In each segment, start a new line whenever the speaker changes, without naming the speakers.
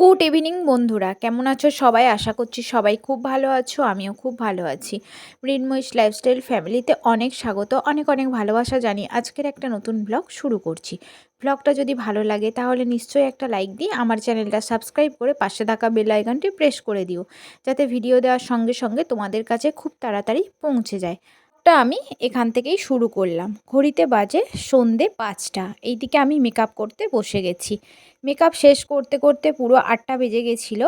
Good evening বন্ধুরা। কেমন আছো সবাই? আশা করছি সবাই খুব ভালো আছো, আমিও খুব ভালো আছি। মৃন্ময়ীশ লাইফস্টাইল ফ্যামিলিতে অনেক স্বাগত, অনেক অনেক ভালোবাসা জানি আজকের একটা নতুন ব্লগ শুরু করছি। ব্লগটা যদি ভালো লাগে তাহলে নিশ্চয়ই একটা লাইক দিয়ে আমার চ্যানেলটা সাবস্ক্রাইব করে পাশে থাকা বেল আইকনটি প্রেস করে দিও, যাতে ভিডিও দেওয়ার সঙ্গে সঙ্গে তোমাদের কাছে খুব তাড়াতাড়ি পৌঁছে যায়। টা আমি এখান থেকেই শুরু করলাম। ঘড়িতে বাজে সন্ধে পাঁচটা। এইদিকে আমি মেকআপ করতে বসে গেছি। মেকআপ শেষ করতে করতে পুরো আটটা বেজে গেছিল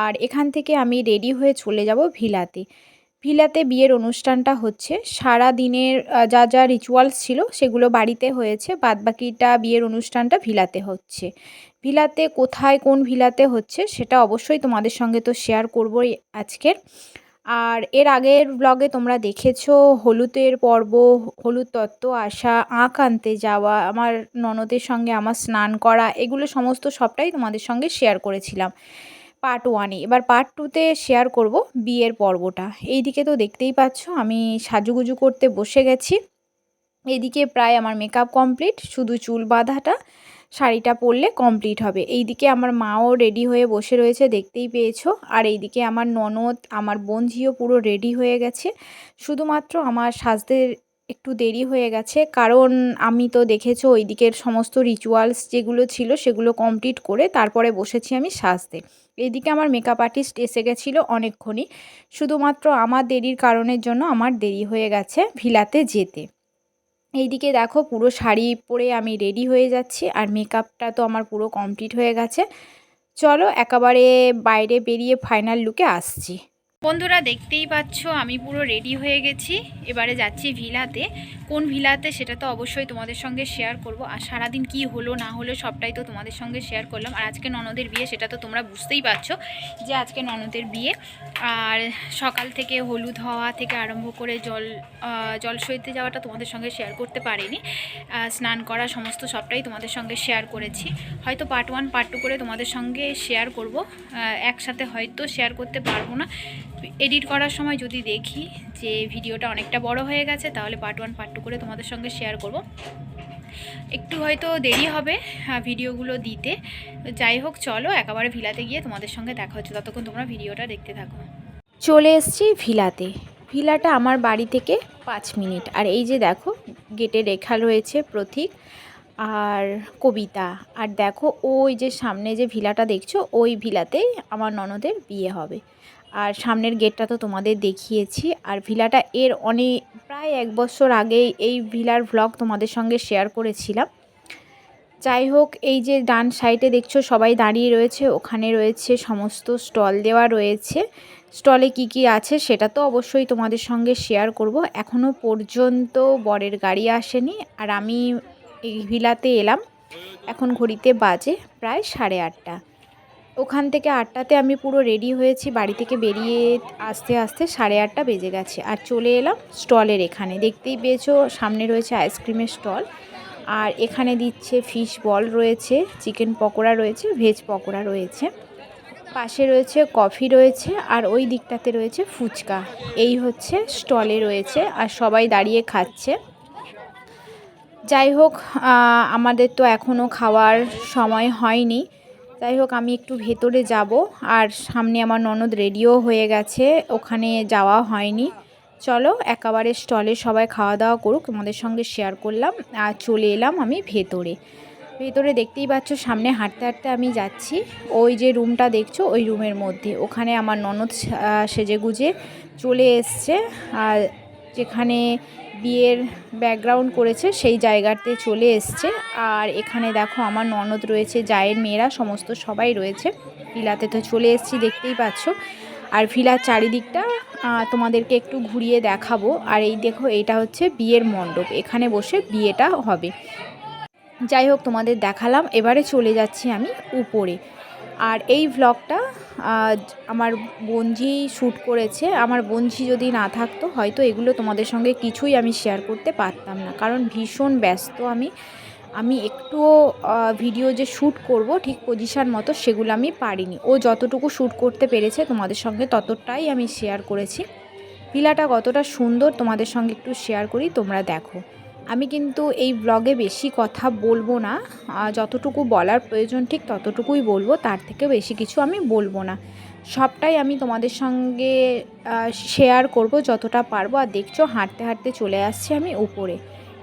আর এখান থেকে আমি রেডি হয়ে চলে যাব ভিলাতে। ভিলাতে বিয়ের অনুষ্ঠানটা হচ্ছে। সারা দিনের যা যা রিচুয়ালস ছিল সেগুলো বাড়িতে হয়েছে। বাদবাকিটা বিয়ের অনুষ্ঠানটা ভিলাতে হচ্ছে। ভিলাতে কোথায় কোন ভিলাতে হচ্ছে সেটা অবশ্যই তোমাদের সঙ্গে তো শেয়ার করবোই আজকের। আর এর আগের ব্লগে তোমরা দেখেছ হলুদের পর্ব, হলুদ তত্ত্ব আসা আঁক আনতে যাওয়া, আমার ননদের সঙ্গে আমার স্নান করা, এগুলো সমস্ত সবটাই তোমাদের সঙ্গে শেয়ার করেছিলাম। পার্ট ওয়ানে এবার পার্ট টুতে শেয়ার করব বিয়ের পর্বটা। এইদিকে তো দেখতেই পাচ্ছ, আমি সাজুগুজু করতে বসে গেছি। এদিকে প্রায় আমার মেকআপ কমপ্লিট শুধু চুল বাঁধাটা। শাড়িটা পরলে কমপ্লিট হবে। এইদিকে আমার মাও রেডি হয়ে বসে রয়েছে, দেখতেই পেয়েছ। আর এইদিকে আমার ননদ, আমার বোনঝিও পুরো রেডি হয়ে গেছে। শুধুমাত্র আমার সাজতে একটু দেরি হয়ে গেছে। কারণ আমি তো দেখেছ ওই দিকের সমস্ত রিচুয়ালস যেগুলো ছিল সেগুলো কমপ্লিট করে তারপরে বসেছি আমি সাজতে। এইদিকে আমার মেকআপ আর্টিস্ট এসে গেছিল অনেকক্ষণই। শুধুমাত্র আমার দেরির কারণের জন্য আমার দেরি হয়ে গেছে ভিলাতে যেতে। এইদিকে দেখো পুরো শাড়ি পরে আমি রেডি হয়ে যাচ্ছি আর মেকআপটা তো আমার পুরো কমপ্লিট হয়ে গেছে। চলো একেবারে বাইরে বেরিয়ে ফাইনাল লুকে আসছি। বন্ধুরা দেখতেই পাচ্ছ, আমি পুরো রেডি হয়ে গেছি। এবারে যাচ্ছি ভিলাতে। কোন ভিলাতে সেটা তো অবশ্যই তোমাদের সঙ্গে শেয়ার করব। আর সারাদিন কি হলো, না হলো সবটাই তো তোমাদের সঙ্গে শেয়ার করলাম। আর আজকে ননদের বিয়ে, সেটা তো তোমরা বুঝতেই পারছ যে আজকে ননদের বিয়ে। আর সকাল থেকে হলুদ হওয়া থেকে আরম্ভ করে জল জল সইতে যাওয়াটা তোমাদের সঙ্গে শেয়ার করতে পারিনি। স্নান করা সমস্ত সবটাই তোমাদের সঙ্গে শেয়ার করেছি। হয়তো পার্ট ওয়ান পার্ট টু করে তোমাদের সঙ্গে শেয়ার করব। একসাথে হয়তো শেয়ার করতে পারব না। এডিট করার সময় যদি দেখি যে ভিডিওটা অনেকটা বড় হয়ে গেছে, তাহলে পার্ট ওয়ান পার্ট টু করে তোমাদের সঙ্গে শেয়ার করব। একটু হয়তো দেরি হবে ভিডিওগুলো দিতে। যাই হোক, চলো একেবারে ভিলাতে গিয়ে তোমাদের সঙ্গে দেখা হচ্ছে। ততক্ষণ তোমরা ভিডিওটা দেখতে থাকো। চলে এসেছি ভিলাতে। ভিলাটা আমার বাড়ি থেকে পাঁচ মিনিট। আর এই যে দেখো, গেটে রেখা রয়েছে প্রতীক আর কবিতা। আর দেখো, ওই যে সামনে যে ভিলাটা দেখছ, ওই ভিলাতেই আমার ননদের বিয়ে হবে। আর সামনের গেটটা তো তোমাদের দেখিয়েছি। আর ভিলাটা এর অনেক, প্রায় এক বছর আগেই এই ভিলার ভ্লগ তোমাদের সঙ্গে শেয়ার করেছিলাম। যাই হোক, এই যে ডান সাইডে দেখছ সবাই দাঁড়িয়ে রয়েছে, ওখানে রয়েছে সমস্ত স্টল দেওয়া রয়েছে। স্টলে কি কি আছে সেটা তো অবশ্যই তোমাদের সঙ্গে শেয়ার করব। এখনও পর্যন্ত বরের গাড়ি আসেনি, আর আমি এই ভিলাতে এলাম। এখন ঘড়িতে বাজে প্রায় সাড়ে আটটা। ওখান থেকে আটটাতে আমি পুরো রেডি হয়েছি, বাড়ি থেকে বেরিয়ে আস্তে আস্তে সাড়ে আটটা বেজে গেছে। আর চলে এলাম স্টলের এখানে। দেখতেই পেয়েছ, সামনে রয়েছে আইসক্রিমের স্টল আর এখানে দিচ্ছে ফিশ বল রয়েছে চিকেন পকোড়া রয়েছে ভেজ পকোড়া রয়েছে। পাশে রয়েছে কফি রয়েছে, আর ওই দিকটাতে রয়েছে ফুচকা। এই হচ্ছে স্টলে রয়েছে, আর সবাই দাঁড়িয়ে খাচ্ছে। যাই হোক আমাদের তো এখনও খাওয়ার সময় হয়নি। যাই হোক, আমি একটু ভেতরে যাব। আর সামনে আমার ননদ রেডিও হয়ে গেছে, ওখানে যাওয়া হয়নি। চলো, একেবারে স্টলে সবাই খাওয়া দাওয়া করুক, তোমাদের সঙ্গে শেয়ার করলাম, আর চলে এলাম আমি ভেতরে। ভেতরে দেখতেই পাচ্ছ, সামনে হাঁটতে হাঁটতে আমি যাচ্ছি। ওই যে রুমটা দেখছ, ওই রুমের মধ্যে। ওখানে আমার ননদ সেজে গুজে চলে এসছে, আর যেখানে বিয়ের ব্যাকগ্রাউন্ড করেছে, সেই জায়গাতে চলে এসছে। আর এখানে দেখো আমার ননদ রয়েছে, জায়ের মেয়েরা, সমস্ত সবাই রয়েছে। ভিলাতে তো চলে এসেছি, দেখতেই পাচ্ছ। আর ভিলার চারিদিকটা তোমাদেরকে একটু ঘুরিয়ে দেখাবো। আর এই দেখো, এটা হচ্ছে বিয়ের মণ্ডপ। এখানে বসে বিয়েটা হবে। যাই হোক, তোমাদের দেখালাম। এবারে চলে যাচ্ছি আমি উপরে। আর এই ভ্লগটা আমার বোনঝি শ্যুট করেছে। আমার বোনঝি যদি না থাকতো, হয়তো এগুলো তোমাদের সঙ্গে কিছুই আমি শেয়ার করতে পারতাম না। কারণ ভীষণ ব্যস্ত আমি। আমি একটুও ভিডিও যে শ্যুট করব, ঠিক পজিশান মতো সেগুলো আমি পারিনি। ও যতটুকু শ্যুট করতে পেরেছে তোমাদের সঙ্গে ততটাই আমি শেয়ার করেছি। পিলাটা কতটা সুন্দর তোমাদের সঙ্গে একটু শেয়ার করি, তোমরা দেখো। আমি কিন্তু এই ব্লগে বেশি কথা বলব না। যতটুকু বলার প্রয়োজন ঠিক ততটুকুই বলব, তার থেকে বেশি কিছু আমি বলব না। সবটাই আমি তোমাদের সঙ্গে শেয়ার করব যতটা পারব। আর দেখছ, হাঁটতে হাঁটতে চলে আসছি আমি উপরে।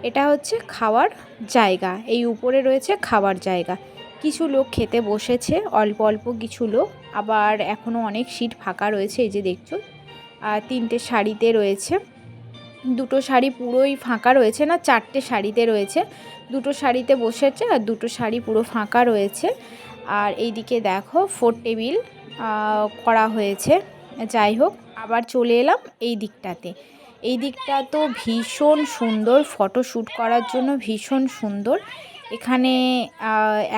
এটা হচ্ছে খাওয়ার জায়গা। এই উপরে রয়েছে খাওয়ার জায়গা। কিছু লোক খেতে বসেছে, অল্প অল্প কিছু লোক। আবার এখনও অনেক সিট ফাঁকা রয়েছে, এই যে দেখছ। তিনটে শাড়িতে রয়েছে। দুটো শাড়ি পুরোই ফাঁকা রয়েছে না, চারটে শাড়িতে রয়েছে। দুটো শাড়িতে বসেছে আর দুটো শাড়ি পুরো ফাঁকা রয়েছে। আর এইদিকে দেখো ফোর টেবিল করা হয়েছে। যাই হোক, আবার চলে এলাম এই দিকটাতে। এই দিকটা তো ভীষণ সুন্দর ফটো শ্যুট করার জন্য ভীষণ সুন্দর। এখানে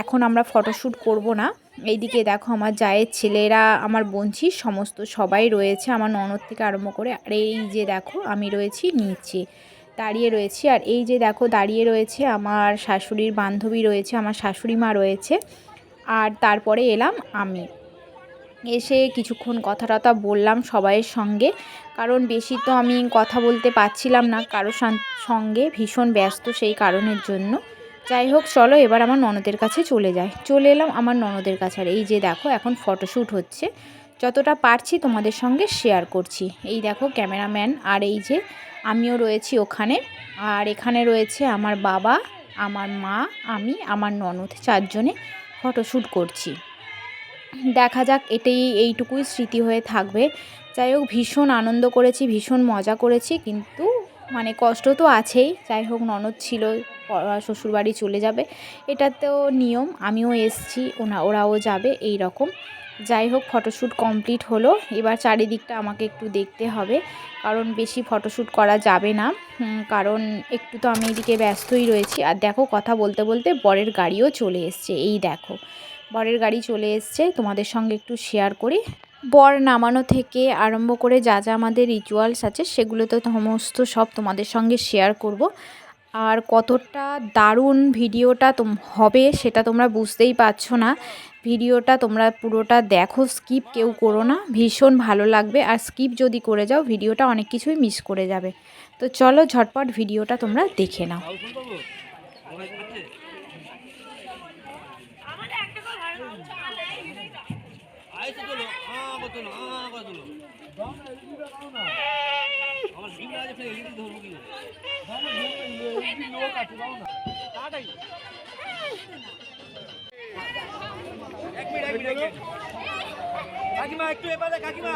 এখন আমরা ফটোশ্যুট করব না। এইদিকে দেখো আমার জায়ের ছেলেরা, আমার বঞ্চি সমস্ত সবাই রয়েছে। আমার ননদ থেকে আরম্ভ করে, আর এই যে দেখো আমি রয়েছি নিচে, দাঁড়িয়ে রয়েছি। আর এই যে দেখো দাঁড়িয়ে রয়েছে আমার শাশুড়ির বান্ধবী রয়েছে, আমার শাশুড়ি মা রয়েছে। আর তারপরে এলাম আমি। এসে কিছুক্ষণ কথা টথা বললাম সবাইয়ের সঙ্গে, কারণ বেশি তো আমি কথা বলতে পারছিলাম না কারোর সঙ্গে, ভীষণ ব্যস্ত সেই কারণের জন্য। যাই হোক, চলো এবার আমার ননদের কাছে চলে যাই। চলে এলাম আমার ননদের কাছে। আর এই যে দেখো, এখন ফটোশ্যুট হচ্ছে। যতটা পারছি তোমাদের সঙ্গে শেয়ার করছি। এই দেখো ক্যামেরাম্যান আর এই যে আমিও রয়েছি ওখানে। আর এখানে রয়েছে আমার বাবা, আমার মা, আমি, আমার ননদ চারজনে ফটোশ্যুট করছি। দেখা যাক, এটাই, এইটুকুই স্মৃতি হয়ে থাকবে। যাই হোক, ভীষণ আনন্দ করেছি, ভীষণ মজা করেছি, কিন্তু মানে কষ্ট তো আছেই। যাই হোক, ননদ ছিল শ্বশুরবাড়ি চলে যাবে। এটা তো নিয়ম, আমিও এসছি, ওনা, ওরাও যাবে, এই রকম। যাই হোক, ফটোশ্যুট কমপ্লিট হলো। এবার চারিদিকটা আমাকে একটু দেখতে হবে, কারণ বেশি ফটোশ্যুট করা যাবে না। কারণ একটু তো আমি এদিকে ব্যস্তই রয়েছি। আর দেখো, কথা বলতে বলতে বরের গাড়িও চলে এসছে, এই দেখো। বরের গাড়ি চলে এসছে, তোমাদের সঙ্গে একটু শেয়ার করি। বর নামানো থেকে আরম্ভ করে যা যা আমাদের রিচুয়ালস আছে, সেগুলো তো সমস্ত সব তোমাদের সঙ্গে শেয়ার করব। আর কতটা দারুণ ভিডিওটা তোম, হবে সেটা তোমরা বুঝতেই পারছ না। ভিডিওটা তোমরা পুরোটা দেখো, স্কিপ কেউ করো না, ভীষণ ভালো লাগবে। আর স্কিপ যদি করে যাও, ভিডিওটা অনেক কিছুই মিস করে যাবে। তো চলো ঝটপট ভিডিওটা তোমরা দেখে নাও।
আমার কাকিমা একটু এপারে কাকিমা।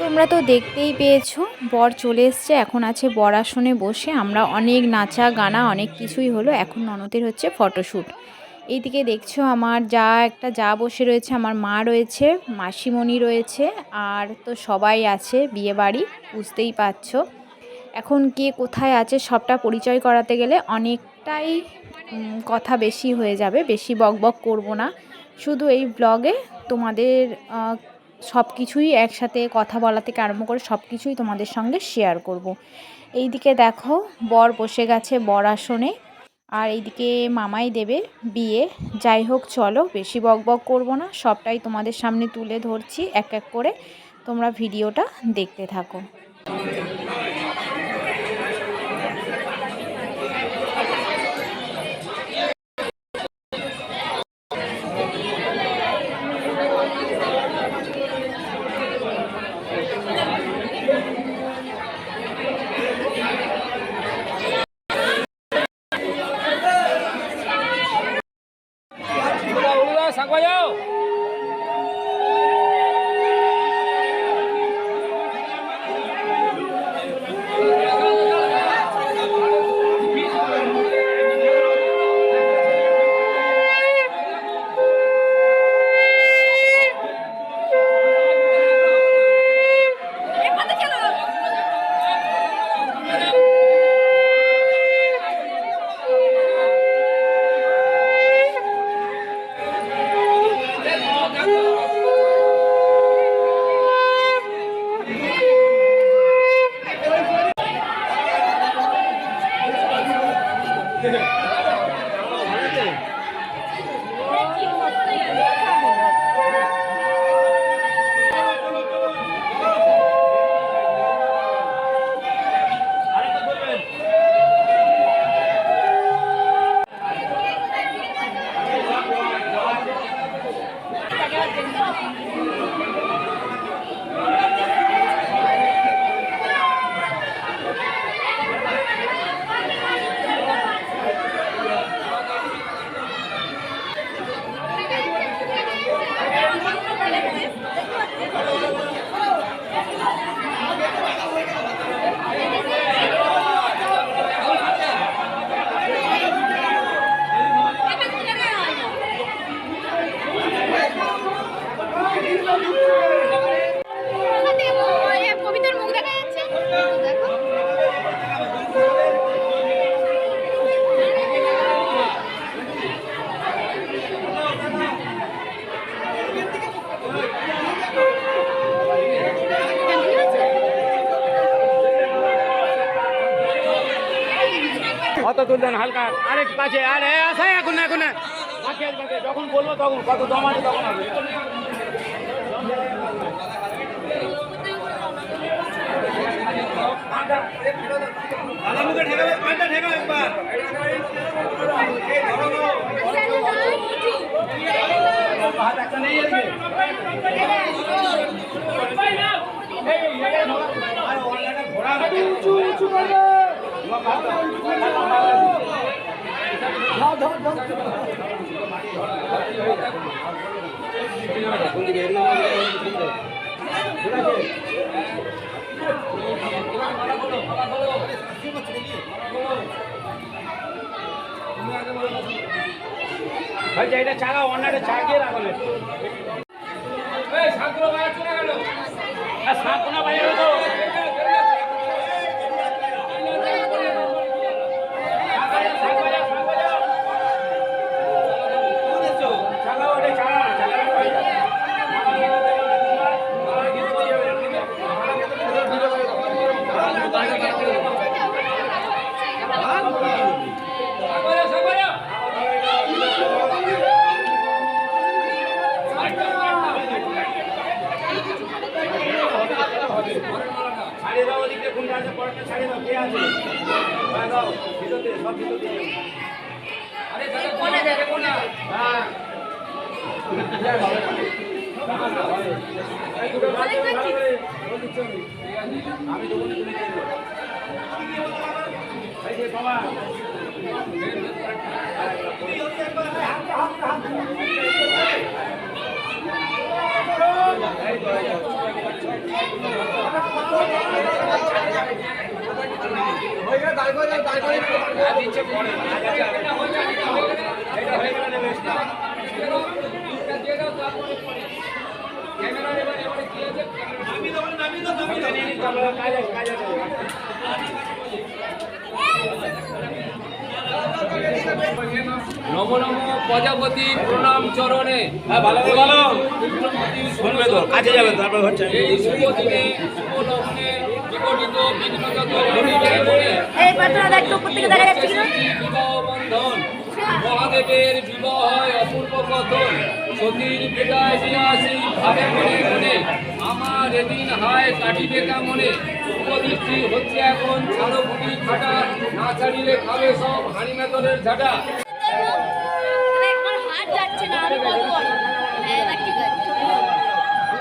তোমরা তো দেখতেই পেয়েছ, বর চলে এসছে, এখন আছে বর আসনে বসে, আমরা অনেক নাচা গানা, অনেক কিছুই হলো, এখন ননদের হচ্ছে ফটোশ্যুট এইদিকে দেখছ আমার যা একটা, যা বসে রয়েছে, আমার মা রয়েছে, মাসিমণি রয়েছে, আর তো সবাই আছে বিয়ে বাড়ি বুঝতেই পারছ। এখন কে কোথায় আছে সবটা পরিচয় করাতে গেলে অনেকটাই কথা বেশি হয়ে যাবে, বেশি বক বক করব না। শুধু এই ব্লগে তোমাদের সব কিছুই একসাথে কথা বলা থেকে আরম্ভ করে সব কিছুই তোমাদের সঙ্গে শেয়ার করব। এইদিকে দেখো, বর বসে গেছে বর আসনে, আর এইদিকে মামাই দেবে বিয়ে। যাই হোক, চলো, বেশি বক বক করব না, সবটাই তোমাদের সামনে তুলে ধরছি এক এক করে। তোমরা ভিডিওটা দেখতে থাকো।
হালকা আরেকটু কাছে আরে আসাই এখন এখন যখন বলব তখন কত দম আছে তখন হবে উঁচু উঁচু করে ভাই এটা চাকা অন্যটা চাকিয়ে রাখলে সাঁকোনা বাইরে তো পরে এটা হয়ে গেলে বেশ না কাজ কাজ
নম নম প্রজাপতি প্রণাম চরণে।
হ্যাঁ ভালো ভালো শুনবে তো। কাজে যাবে তারপর হচ্ছে
এই শুভ দিনে শুভ লগ্নে বিকটিত বিঘ্নগত
এই পাত্রটা একটু উপর থেকে দেখা যাচ্ছে কিনা?
বিবাহ বন্ধন। মহাদেবের বিবাহ হয় অপূর্ব কথন সতীর বিদায় দিয়াছি ভাবে মনে মনে আমার এদিন হায় কাটিবে কেমনে? উপদৃষ্টি হচ্ছে এখন ছাড়ো বুটি খাটা না ছাড়িলে খাবে সব হাড়ি মেতনের ঝাঁটা।
আমার যাচ্ছে না আমি বলব হ্যাঁ এবার ঠিক আছে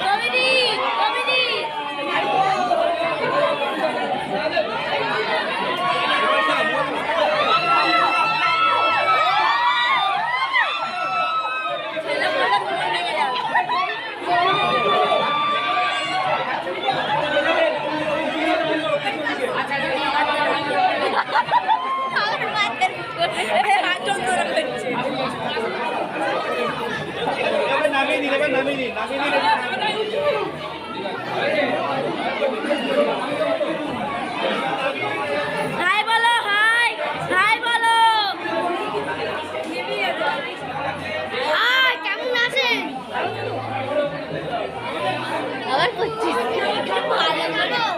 কমেডি কমেডি ছেলেগুলো পুরো ভেঙে যাবে হাত যন্ত্রণা করছে
এবার নামিয়ে দিন এবার নামিয়ে দিন নামিয়ে দিন
হাই বলো হাই হাই বলো হাই কেমন আছেন আবার করছিস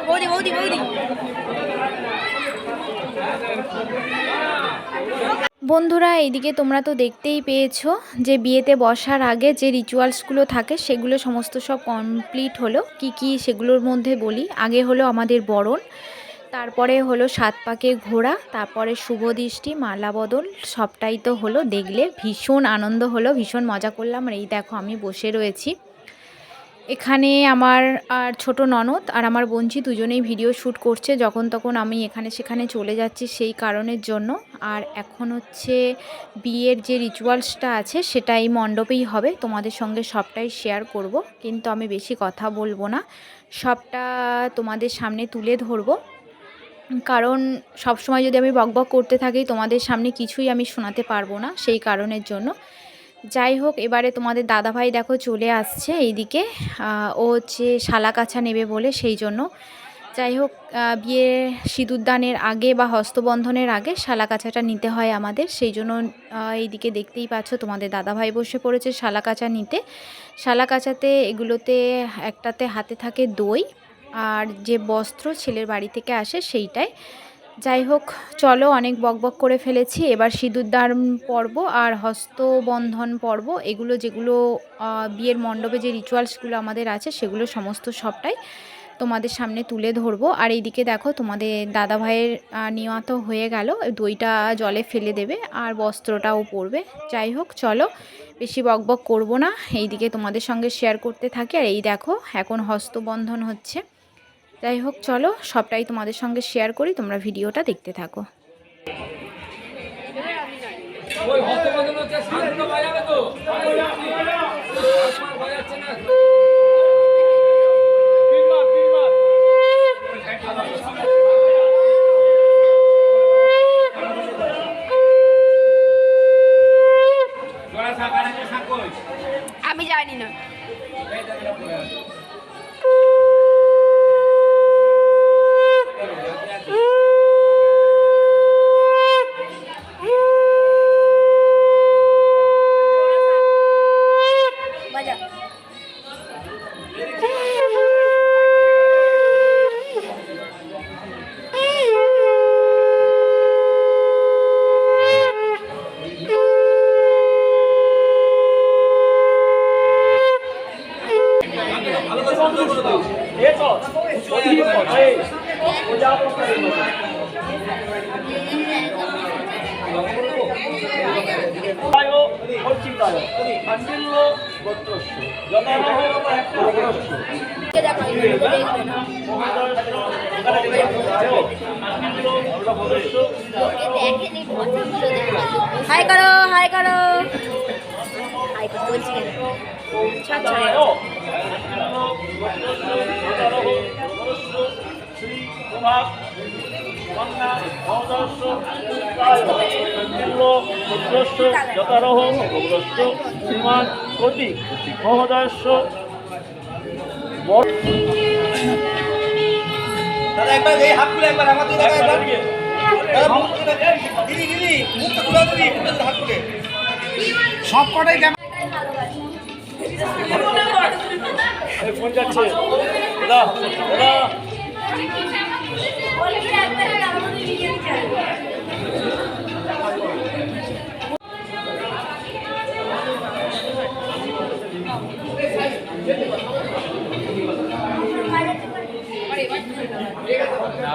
বৌদি বৌদি বৌদি
বন্ধুরা, এইদিকে তোমরা তো দেখতেই পেয়েছ যে বিয়েতে বসার আগে যে রিচুয়ালসগুলো থাকে, সেগুলো সমস্ত সব কমপ্লিট হলো। কি কি সেগুলোর মধ্যে বলি? আগে হলো আমাদের বরণ, তারপরে হলো সাত পাকে ঘোরা তারপরে শুভ দৃষ্টি, মালা বদল, সবটাই তো হলো দেখলে ভীষণ আনন্দ হলো, ভীষণ মজা করলাম। এই দেখো, আমি বসে রয়েছি। এখানে আমার আর ছোট ননদ আর আমার বোনঝি দুজনেই ভিডিও শ্যুট করছে যখন তখন আমি এখানে সেখানে চলে যাচ্ছি সেই কারণের জন্য। আর এখন হচ্ছে বিয়ের যে রিচুয়ালসটা আছে সেটা এই মণ্ডপেই হবে। তোমাদের সঙ্গে সবটাই শেয়ার করব। কিন্তু আমি বেশি কথা বলব না। সবটা তোমাদের সামনে তুলে ধরবো। কারণ সবসময় যদি আমি বকবক করতে থাকি তোমাদের সামনে কিছুই আমি শোনাতে পারব না সেই কারণের জন্য। যাই হোক, এবারে তোমাদের দাদাভাই দেখো চলে আসছে এইদিকে। ও হচ্ছে শালা কাছা নেবে বলে সেই জন্য। যাই হোক বিয়ে সিঁদুরদানের আগে বা হস্তবন্ধনের আগে শালা কাচাটা নিতে হয় আমাদের। সেই জন্য এইদিকে দেখতেই পাচ্ছ তোমাদের দাদাভাই বসে পড়েছে শালা কাচা নিতে। শালা কাচাতে এগুলোতে, একটাতে হাতে থাকে দই, আর যে বস্ত্র ছেলের বাড়ি থেকে আসে সেইটাই। যাই হোক, চলো অনেক বকবক করে ফেলেছি। এবার সিঁদুরদান পর্ব আর হস্তবন্ধন পর্ব, এগুলো যেগুলো বিয়ের মণ্ডপে যে রিচুয়ালসগুলো আমাদের আছে, সেগুলো সমস্ত সবটাই তোমাদের সামনে তুলে ধরবো। আর এইদিকে দেখো, তোমাদের দাদা ভাইয়ের নেওয়া তো হয়ে গেল, দইটা জলে ফেলে দেবে আর বস্ত্রটাও পরবে। যাই হোক, চলো, বেশি বকবক করব না। এইদিকে তোমাদের সঙ্গে শেয়ার করতে থাকি। আর এই দেখো, এখন হস্তবন্ধন হচ্ছে। যাই হোক চলো সবটাই তোমাদের সঙ্গে শেয়ার করি, তোমরা ভিডিওটা দেখতে থাকো।
আমি জানি
হচ্ছে শ্রীমান প্রতীক মহোদয়স্য
দাদা একবার এই হাত খুলে একবার আমার দিকে একবার। দাদা দিদি। মুখটা খুলে দিদি মুখটা হাত খুলে
ফোন যাচ্ছে। দাদা দাদা।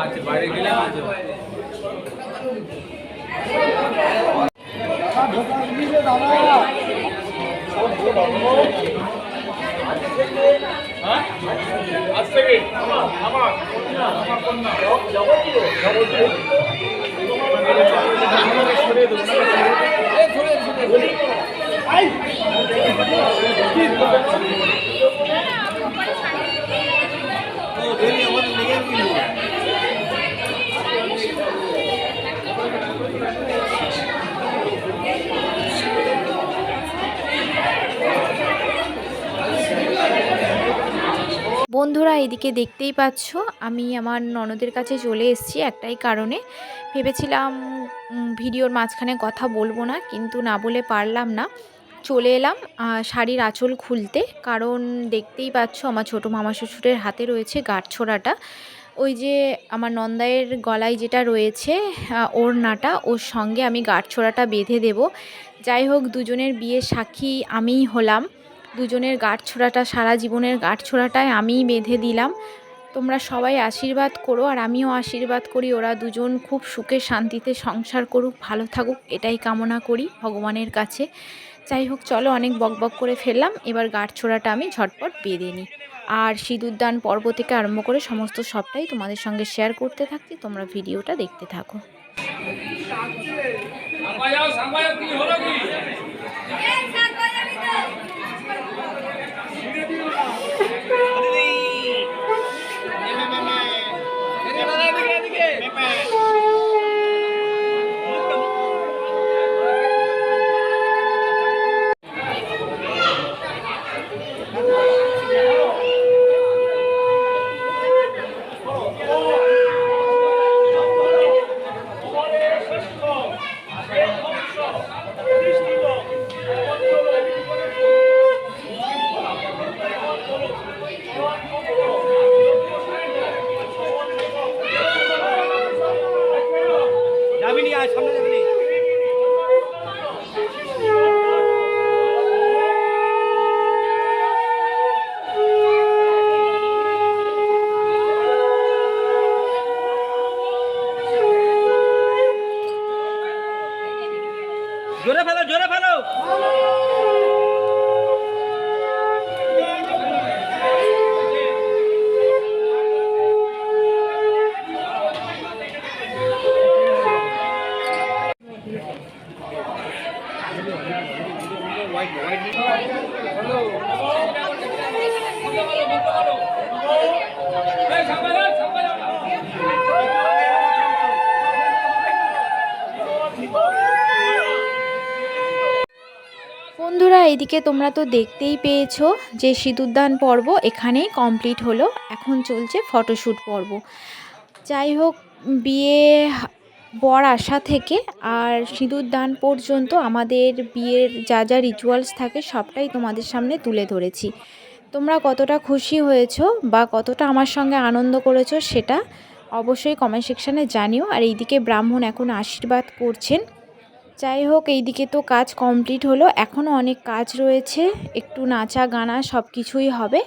আচ্ছা বাইরে গেলাম
আজ থেকে? আমার আমার কন্যা। আমার কন্যা যাবতীয় যাবতীয় সরিয়ে দেবো
ও
বন্ধুরা এদিকে দেখতেই পাচ্ছ, আমি আমার ননদের কাছে চলে এসেছি একটাই কারণে। ভেবেছিলাম ভিডিওর মাঝখানে কথা বলব না, কিন্তু না বলে পারলাম না। চলে এলাম শাড়ির আঁচল খুলতে, কারণ দেখতেই পাচ্ছ আমার ছোটো মামা শ্বশুরের হাতে রয়েছে গাঁটছড়াটা ওই যে আমার নন্দায়ের গলায় যেটা রয়েছে ওড়নাটা, ওর সঙ্গে আমি গাঁটছড়াটা বেঁধে দেব। যাই হোক, দুজনের বিয়ের সাক্ষী আমিই হলাম। দুজনের গাঁটছড়াটা সারা জীবনের গাঁটছড়াটায় আমিই বেঁধে দিলাম। তোমরা সবাই আশীর্বাদ করো আর আমিও আশীর্বাদ করি। ওরা দুজন খুব সুখে শান্তিতে সংসার করুক ভালো থাকুক এটাই কামনা করি ভগবানের কাছে। যাই হোক চলো অনেক বকবক করে ফেললাম। এবার গাঁটছড়াটা আমি ঝটপট বেঁধে নিই। আর সিঁদুরদান পর্ব থেকে আরম্ভ করে সমস্ত সবটাই তোমাদের সঙ্গে শেয়ার করতে থাকছি। তোমরা ভিডিওটা দেখতে থাকো।
কি হলো কি?
বন্ধুরা, এদিকে তোমরা তো দেখতেই পেয়েছ যে সিঁদুরদান পর্ব এখানেই কমপ্লিট হলো। এখন চলছে ফটোশ্যুট পর্ব। যাই হোক, বিয়ে বর আসা থেকে আর সিঁদুরদান পর্যন্ত আমাদের বিয়ের যা যা রিচুয়ালস থাকে সবটাই তোমাদের সামনে তুলে ধরেছি। তোমরা কতটা খুশি হয়েছো বা কতটা আমার সঙ্গে আনন্দ করেছ সেটা অবশ্যই কমেন্ট সেকশানে জানিও। আর এইদিকে ব্রাহ্মণ এখন আশীর্বাদ করছেন। যাই হোক, এইদিকে তো কাজ কমপ্লিট হলো। এখনও অনেক কাজ রয়েছে। একটু নাচা গানা সব কিছুই হবে।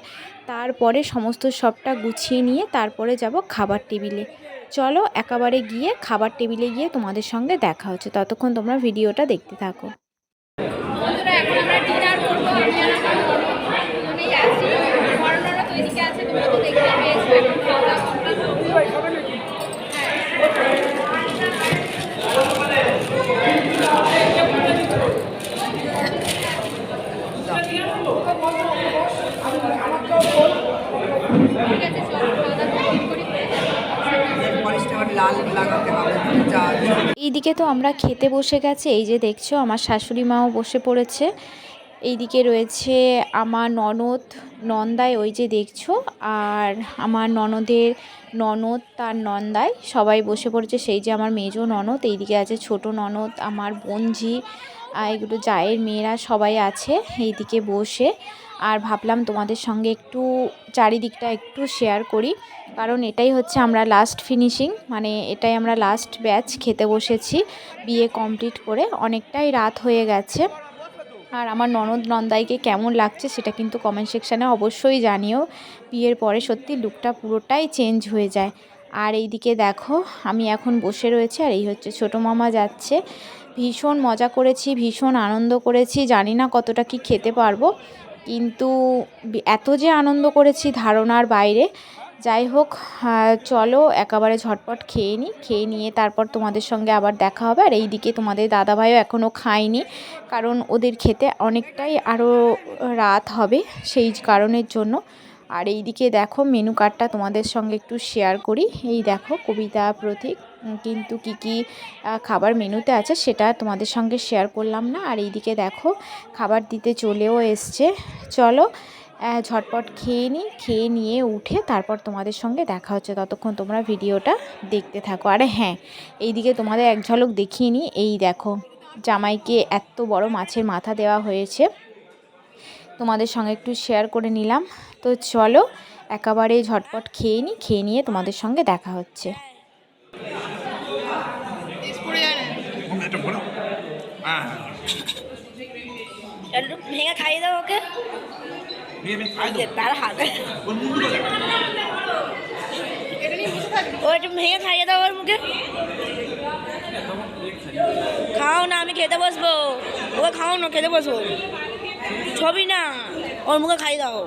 তারপরে সমস্ত সবটা গুছিয়ে নিয়ে তারপরে যাব খাবার টেবিলে। চলো একেবারে গিয়ে খাবার টেবিলে গিয়ে তোমাদের সঙ্গে দেখা হচ্ছে। ততক্ষণ তোমরা ভিডিওটা দেখতে থাকো
এখন খাওয়া দাওয়া complete হলো। ঠিক আছে চলো খাওয়া দাওয়া complete করি
লাল
এইদিকে তো আমরা খেতে বসে গেছে, এই যে দেখছ আমার শাশুড়ি মাও বসে পড়েছে। এইদিকে রয়েছে আমার ননদ নন্দায় ওই যে দেখছ, আর আমার ননদের ননদ তার নন্দায় সবাই বসে পড়েছে। সেই যে আমার মেজো ননদ, এইদিকে আছে ছোট ননদ, আমার বোনঝি এগুলো জায়ের মেয়েরা সবাই আছে এইদিকে বসে। আর ভাবলাম তোমাদের সঙ্গে একটু চারিদিকটা একটু শেয়ার করি। কারণ এটাই হচ্ছে আমরা লাস্ট ফিনিশিং মানে এটাই আমরা লাস্ট ব্যাচ খেতে বসেছি বিয়ে কমপ্লিট করে। অনেকটাই রাত হয়ে গেছে। আর আমার ননদ নন্দাইকে কেমন লাগছে সেটা কিন্তু কমেন্ট সেকশানে অবশ্যই জানিও। বিয়ের পরে সত্যি লুকটা পুরোটাই চেঞ্জ হয়ে যায়। আর এইদিকে দেখো, আমি এখন বসে রয়েছি আর এই হচ্ছে ছোটো মামা যাচ্ছে। ভীষণ মজা করেছি, ভীষণ আনন্দ করেছি। জানি না কতটা কি খেতে পারব, কিন্তু এত যে আনন্দ করেছি ধারণার বাইরে। যাই হোক চলো একেবারে ঝটপট খেয়ে নিই খেয়ে নিয়ে তারপর তোমাদের সঙ্গে আবার দেখা হবে। আর এই দিকে তোমাদের দাদাভাইও এখনও খায়নি, কারণ ওদের খেতে অনেকটাই আরও রাত হবে সেই কারণের জন্য। আর এই দিকে দেখো মেনু কার্ডটা তোমাদের সঙ্গে একটু শেয়ার করি। এই দেখো, কবিতা, প্রতীক কিন্তু কি কি খাবার মেনুতে আছে সেটা তোমাদের সঙ্গে শেয়ার করলাম না। আর এইদিকে দেখো, খাবার দিতে চলেও এসছে। চলো ঝটপট খেয়ে নিই খেয়ে নিয়ে উঠে তারপর তোমাদের সঙ্গে দেখা হচ্ছে ততক্ষণ তোমরা ভিডিওটা দেখতে থাকো। আরে হ্যাঁ এইদিকে তোমাদের এক ঝলক দেখিয়ে নিই এই দেখো, জামাইকে এত বড় মাছের মাথা দেওয়া হয়েছে। তোমাদের সঙ্গে একটু শেয়ার করে নিলাম। তো চলো একেবারে ঝটপট খেয়ে নিই খেয়ে নিয়ে তোমাদের সঙ্গে দেখা হচ্ছে।
হ্যাঁ
একটু ভেঙে খাইয়ে দাও ওকে। তার হাতে। ও একটু ভেঙে খাইয়ে দাও ওর মুখে। খাও না আমি খেতে বসবো। ওকে খাও না খেতে বসবো। ছবি না ওর মুখে খাইয়ে দাও।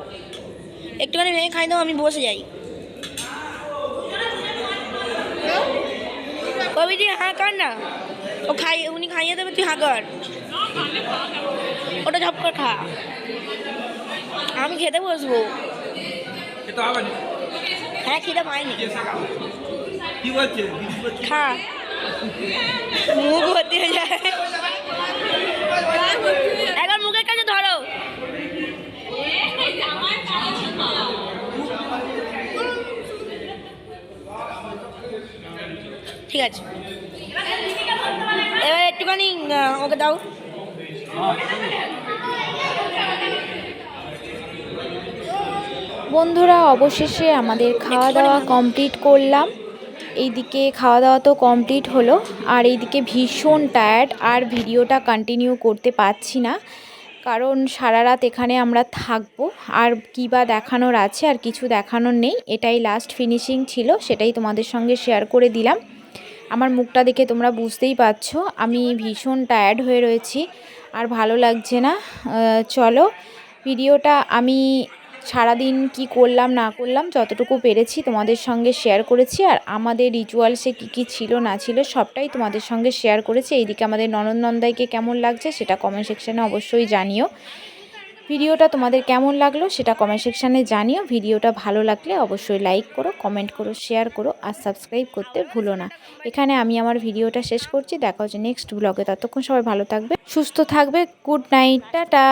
একটুখানি ভেঙে খাই দাও আমি বসে যাই। কবিদি হাঁ কর না। ও খাই উনি খাইয়ে দেবে তুই হাঁ কর। ওটা ঝপ করে খা। আমি খেতে বসবো। হ্যাঁ খিদে পাইনি খা। মুখ ভর্তি হয়ে যায় এখন মুখের কাছে ধরো ঠিক আছে। এবার একটুখানি ওকে দাও।
বন্ধুরা অবশেষে আমাদের খাওয়া দাওয়া কমপ্লিট করলাম। এইদিকে খাওয়া দাওয়া তো কমপ্লিট হলো আর এইদিকে ভীষণ টায়ার্ড আর ভিডিওটা কন্টিনিউ করতে পারছি না। কারণ সারা রাত এখানে আমরা থাকব আর কী বা দেখানোর আছে আর কিছু দেখানোর নেই। এটাই লাস্ট ফিনিশিং ছিল সেটাই তোমাদের সঙ্গে শেয়ার করে দিলাম। আমার মুখটা দেখে তোমরা বুঝতেই পারছ। আমি ভীষণ টায়ার্ড হয়ে রয়েছি, আর ভালো লাগছে না। চলো, ভিডিওটা আমি সারাদিন কি করলাম, না করলাম, যতটুকু পেরেছি তোমাদের সঙ্গে শেয়ার করেছি, আর আমাদের রিচুয়ালসে কী কী ছিল, না ছিল, সবটাই তোমাদের সঙ্গে শেয়ার করেছি। এইদিকে আমাদের ননদ নন্দাইকে কেমন লাগছে, সেটা কমেন্ট সেকশানে অবশ্যই জানিও। ভিডিওটা তোমাদের কেমন লাগল সেটা কমেন্ট সেকশানে জানিও। ভিডিওটা ভালো লাগলে অবশ্যই লাইক করো কমেন্ট করো শেয়ার করো আর সাবস্ক্রাইব করতে ভুলো না। এখানে আমি আমার ভিডিওটা শেষ করছি। দেখা হচ্ছে নেক্সট ব্লগে ততক্ষণ সবাই ভালো থাকবে, সুস্থ থাকবে। Good night tata.